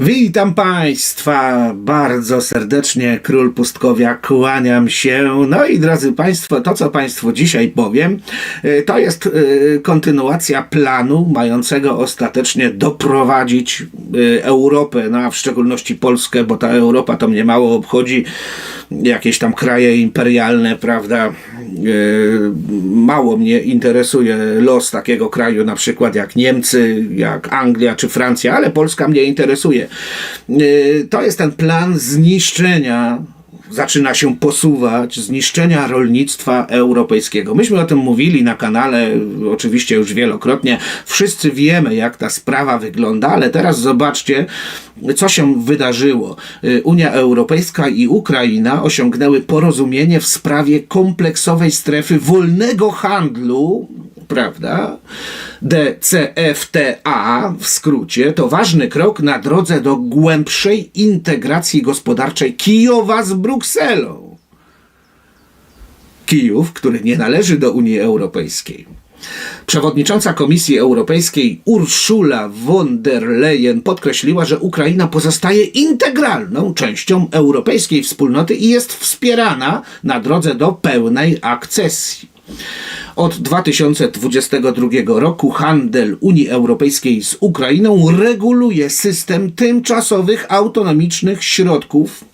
Witam Państwa bardzo serdecznie, Król Pustkowia, kłaniam się. No i drodzy Państwo, to co Państwu dzisiaj powiem, y, to jest y, kontynuacja planu mającego ostatecznie doprowadzić y, Europę, no a w szczególności Polskę, bo ta Europa to mnie mało obchodzi, jakieś tam kraje imperialne, prawda, mało mnie interesuje los takiego kraju, na przykład jak Niemcy, jak Anglia czy Francja, ale Polska mnie interesuje. Y, To jest ten plan zniszczenia zaczyna się posuwać zniszczenia rolnictwa europejskiego. Myśmy o tym mówili na kanale, oczywiście już wielokrotnie. Wszyscy wiemy, jak ta sprawa wygląda, ale teraz zobaczcie, co się wydarzyło. Y, Unia Europejska i Ukraina osiągnęły porozumienie w sprawie kompleksowej strefy wolnego handlu prawda? DCFTA w skrócie to ważny krok na drodze do głębszej integracji gospodarczej Kijowa z Brukselą. Kijów, który nie należy do Unii Europejskiej. Przewodnicząca Komisji Europejskiej Ursula von der Leyen podkreśliła, że Ukraina pozostaje integralną częścią europejskiej wspólnoty i jest wspierana na drodze do pełnej akcesji. Od 2022 roku handel Unii Europejskiej z Ukrainą reguluje system tymczasowych autonomicznych środków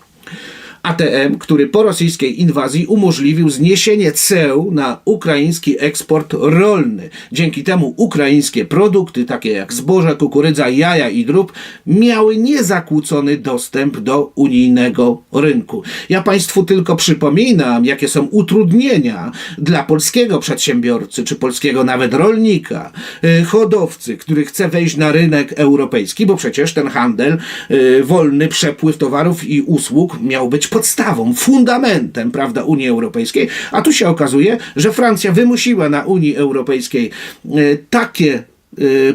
ATM, który po rosyjskiej inwazji umożliwił zniesienie ceł na ukraiński eksport rolny. Dzięki temu ukraińskie produkty, takie jak zboże, kukurydza, jaja i drób, miały niezakłócony dostęp do unijnego rynku. Ja Państwu tylko przypominam, jakie są utrudnienia dla polskiego przedsiębiorcy, czy polskiego nawet rolnika, y, hodowcy, który chce wejść na rynek europejski, bo przecież ten handel, y, wolny przepływ towarów i usług miał być podstawą, fundamentem, prawda, Unii Europejskiej, a tu się okazuje, że Francja wymusiła na Unii Europejskiej y, takie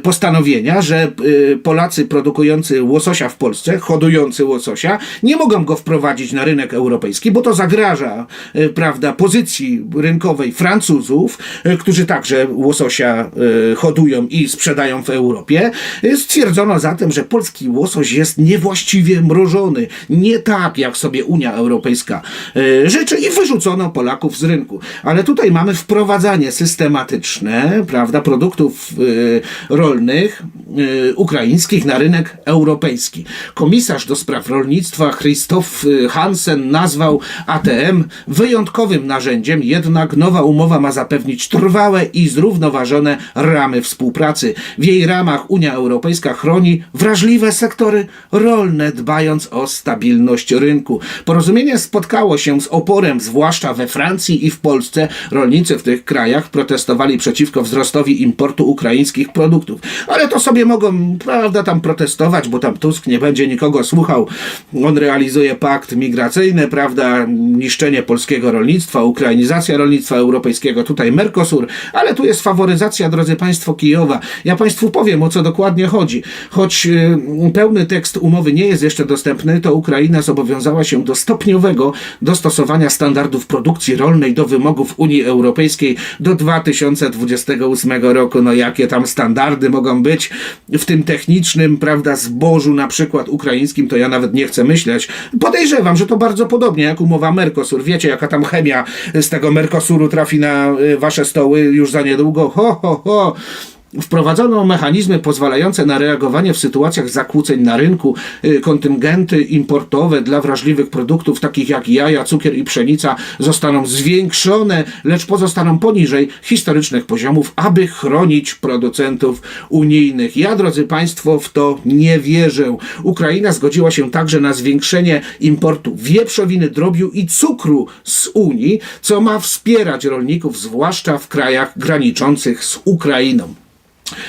postanowienia, że y, Polacy produkujący łososia w Polsce, hodujący łososia, nie mogą go wprowadzić na rynek europejski, bo to zagraża y, prawda, pozycji rynkowej Francuzów, y, którzy także łososia y, hodują i sprzedają w Europie. Y, Stwierdzono zatem, że polski łosoś jest niewłaściwie mrożony, nie tak jak sobie Unia Europejska y, życzy i wyrzucono Polaków z rynku. Ale tutaj mamy wprowadzanie systematyczne, prawda, produktów y, rolnych ukraińskich na rynek europejski. Komisarz do spraw rolnictwa Christoph y, Hansen nazwał ATM wyjątkowym narzędziem, jednak nowa umowa ma zapewnić trwałe i zrównoważone ramy współpracy. W jej ramach Unia Europejska chroni wrażliwe sektory rolne, dbając o stabilność rynku. Porozumienie spotkało się z oporem, zwłaszcza we Francji i w Polsce. Rolnicy w tych krajach protestowali przeciwko wzrostowi importu ukraińskich produktów. Ale to sobie mogą, prawda, tam protestować, bo tam Tusk nie będzie nikogo słuchał. On realizuje pakt migracyjny, prawda, niszczenie polskiego rolnictwa, ukrainizacja rolnictwa europejskiego, tutaj Mercosur, ale tu jest faworyzacja, drodzy Państwo, Kijowa. Ja Państwu powiem, o co dokładnie chodzi. Choć y, pełny tekst umowy nie jest jeszcze dostępny, to Ukraina zobowiązała się do stopniowego dostosowania standardów produkcji rolnej do wymogów Unii Europejskiej do 2028 roku. No jakie tam standardy mogą być w tym technicznym, prawda, zbożu na przykład ukraińskim, to ja nawet nie chcę myśleć. Podejrzewam, że to bardzo podobnie jak umowa Mercosur. Wiecie, jaka tam chemia z tego Mercosuru trafi na y, wasze stoły już za niedługo. Ho, ho, ho. Wprowadzono mechanizmy pozwalające na reagowanie w sytuacjach zakłóceń na rynku, y, kontyngenty importowe dla wrażliwych produktów takich jak jaja, cukier i pszenica zostaną zwiększone, lecz pozostaną poniżej historycznych poziomów, aby chronić producentów unijnych. Ja, drodzy Państwo, w to nie wierzę. Ukraina zgodziła się także na zwiększenie importu wieprzowiny, drobiu i cukru z Unii, co ma wspierać rolników, zwłaszcza w krajach graniczących z Ukrainą.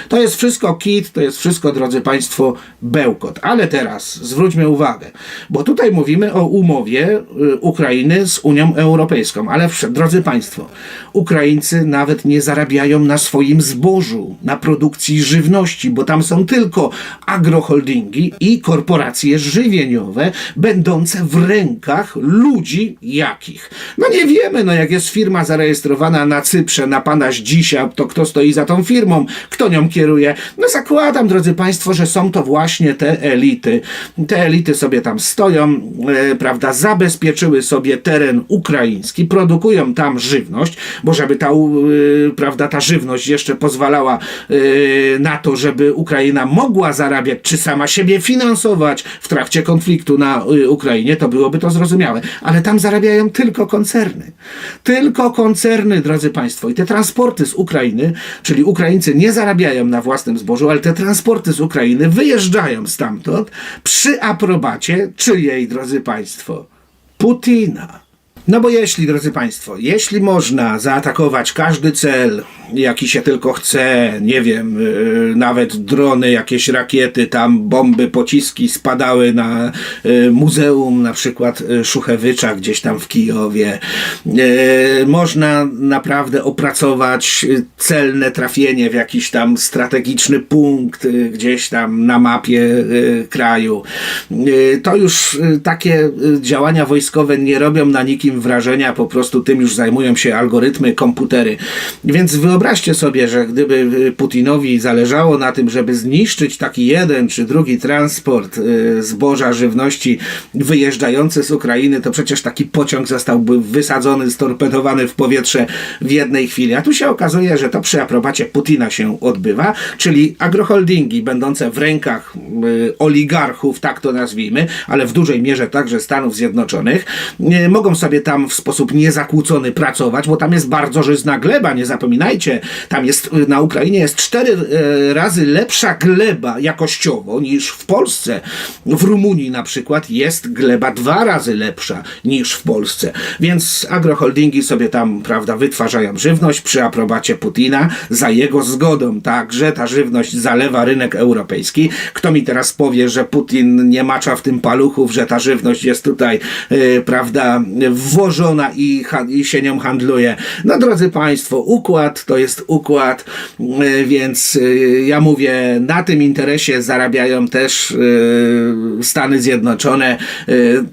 To jest wszystko kit, to jest wszystko, drodzy Państwo, bełkot. Ale teraz zwróćmy uwagę, bo tutaj mówimy o umowie y, Ukrainy z Unią Europejską. Ale drodzy Państwo, Ukraińcy nawet nie zarabiają na swoim zbożu, na produkcji żywności, bo tam są tylko agroholdingi i korporacje żywieniowe, będące w rękach ludzi jakich. No nie wiemy, no jak jest firma zarejestrowana na Cyprze, na pana Zdzisia, to kto stoi za tą firmą, kto nią kieruje? No zakładam, drodzy Państwo, że są to właśnie te elity. Te elity sobie tam stoją, e, prawda, zabezpieczyły sobie teren ukraiński, produkują tam żywność, bo żeby ta, e, prawda, ta żywność jeszcze pozwalała e, na to, żeby Ukraina mogła zarabiać, czy sama siebie finansować w trakcie konfliktu na y, Ukrainie, to byłoby to zrozumiałe. Ale tam zarabiają tylko koncerny. Tylko koncerny, drodzy Państwo. I te transporty z Ukrainy, czyli Ukraińcy nie zarabiają na własnym zbożu, ale te transporty z Ukrainy wyjeżdżają stamtąd przy aprobacie czyjej, drodzy Państwo? Putina. No bo jeśli, drodzy Państwo, jeśli można zaatakować każdy cel, jaki się tylko chce, nie wiem, yy, nawet drony, jakieś rakiety, tam bomby, pociski spadały na yy, muzeum, na przykład yy, Szuchewycza gdzieś tam w Kijowie. Można naprawdę opracować celne trafienie w jakiś tam strategiczny punkt gdzieś tam na mapie kraju. To już takie działania wojskowe nie robią na nikim wrażenia, po prostu tym już zajmują się algorytmy, komputery. Więc wyobraźcie sobie, że gdyby y, Putinowi zależało na tym, żeby zniszczyć taki jeden czy drugi transport y, zboża, żywności wyjeżdżający z Ukrainy, to przecież taki pociąg zostałby wysadzony, storpedowany w powietrze w jednej chwili. A tu się okazuje, że to przy aprobacie Putina się odbywa, czyli agroholdingi będące w rękach y, oligarchów, tak to nazwijmy, ale w dużej mierze także Stanów Zjednoczonych, mogą sobie tam w sposób niezakłócony pracować, bo tam jest bardzo żyzna gleba, nie zapominajcie, tam jest, y, na Ukrainie jest cztery y, razy lepsza gleba jakościowo niż w Polsce. W Rumunii na przykład jest gleba dwa razy lepsza niż w Polsce. Więc agroholdingi sobie tam, prawda, wytwarzają żywność przy aprobacie Putina za jego zgodą. Także ta żywność zalewa rynek europejski. Kto mi teraz powie, że Putin nie macza w tym paluchów, że ta żywność jest tutaj, yy, prawda, wwożona i, i się nią handluje. No drodzy Państwo, układ to jest układ, yy, więc yy, ja mówię, na tym interesie zarabiają też yy, Stany Zjednoczone.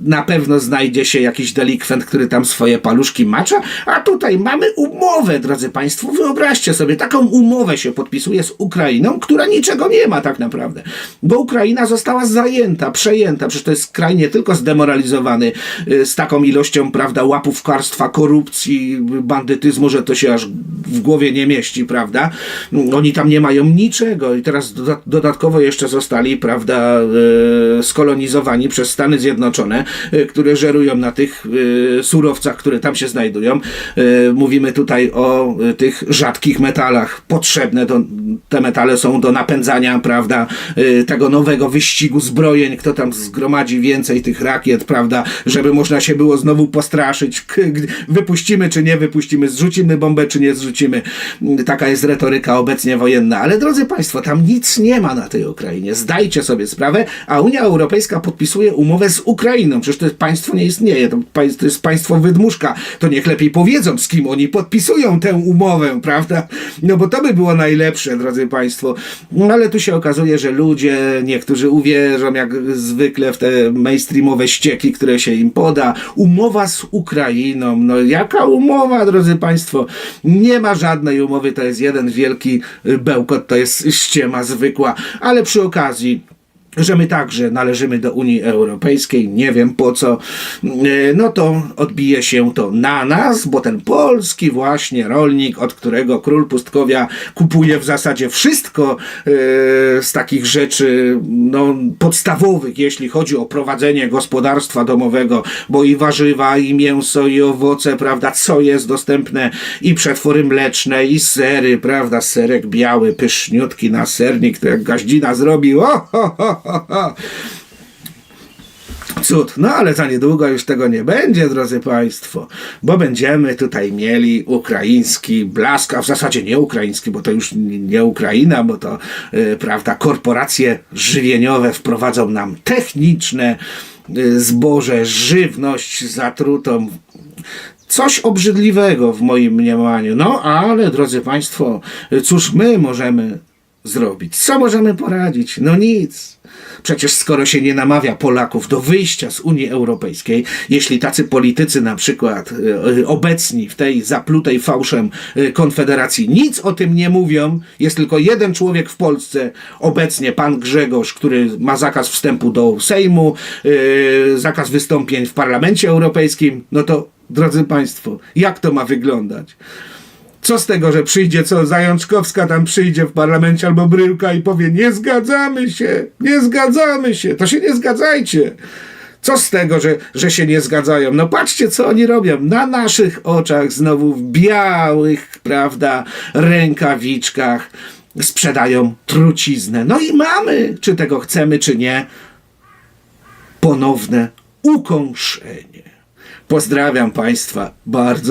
Na pewno znajdzie się jakiś delikwent, który tam swoje paluszki macza, a tutaj mamy umowę, drodzy Państwo. Wyobraźcie sobie, taką umowę się podpisuje z Ukrainą, która niczego nie ma tak naprawdę, bo Ukraina została zajęta, przejęta, przecież to jest kraj nie tylko zdemoralizowany z taką ilością, prawda, łapówkarstwa, korupcji, bandytyzmu, że to się aż w głowie nie mieści, prawda? Oni tam nie mają niczego i teraz doda- dodatkowo jeszcze zostali, prawda, e, skolonizowani przez Stany Zjednoczone, e, które żerują na tych e, surowcach, które tam się znajdują. Mówimy tutaj o tych rzadkich metalach potrzebne, do, te metale są do napędzania, prawda, tego nowego wyścigu zbrojeń, kto tam zgromadzi więcej tych rakiet, prawda, żeby można się było znowu postraszyć, wypuścimy czy nie wypuścimy, zrzucimy bombę czy nie zrzucimy. Taka jest retoryka obecnie wojenna. Ale drodzy Państwo, tam nic nie ma na tej Ukrainie. Zdajcie sobie sprawę, a Unia Europejska podpisuje umowę z Ukrainą. Przecież to jest państwo nie istnieje. To, to jest państwo wydmuszka. To niech lepiej powiedzą, z kim oni podpisują tę umowę, prawda? No bo to by było najlepsze, drodzy Państwo. No ale tu się okazuje, że ludzie, niektórzy uwierzą jak zwykle w te mainstreamowe ścieki, które się im poda. Umowa z Ukrainą. No jaka umowa, drodzy Państwo? Nie ma żadnej umowy, to jest jeden wielki y, bełkot, to jest ściema zwykła. Ale przy okazji że my także należymy do Unii Europejskiej, nie wiem po co, e, no to odbije się to na nas, bo ten polski właśnie rolnik, od którego król pustkowia kupuje w zasadzie wszystko e, z takich rzeczy no, podstawowych, jeśli chodzi o prowadzenie gospodarstwa domowego, bo i warzywa, i mięso, i owoce, prawda, co jest dostępne, i przetwory mleczne, i sery, prawda, serek biały, pyszniutki na sernik, to jak gaździna zrobił, o, ho, ho. Cud, no ale za niedługo już tego nie będzie, drodzy Państwo, bo będziemy tutaj mieli ukraiński blask, a w zasadzie nie ukraiński, bo to już nie Ukraina, bo to, y, prawda, korporacje żywieniowe wprowadzą nam techniczne y, zboże, żywność zatrutą. Coś obrzydliwego w moim mniemaniu. No ale, drodzy Państwo, cóż my możemy zrobić? Co możemy poradzić? No nic. Przecież skoro się nie namawia Polaków do wyjścia z Unii Europejskiej, jeśli tacy politycy na przykład e, e, obecni w tej zaplutej fałszem e, konfederacji nic o tym nie mówią, jest tylko jeden człowiek w Polsce, obecnie pan Grzegorz, który ma zakaz wstępu do Sejmu, zakaz wystąpień w Parlamencie Europejskim, no to drodzy Państwo, jak to ma wyglądać? Co z tego, że przyjdzie co Zajączkowska tam przyjdzie w parlamencie albo Bryłka i powie nie zgadzamy się, nie zgadzamy się, to się nie zgadzajcie. Co z tego, że, że się nie zgadzają? No patrzcie, co oni robią. Na naszych oczach znowu w białych, prawda, rękawiczkach sprzedają truciznę. No i mamy, czy tego chcemy, czy nie, ponowne ukąszenie. Pozdrawiam Państwa bardzo.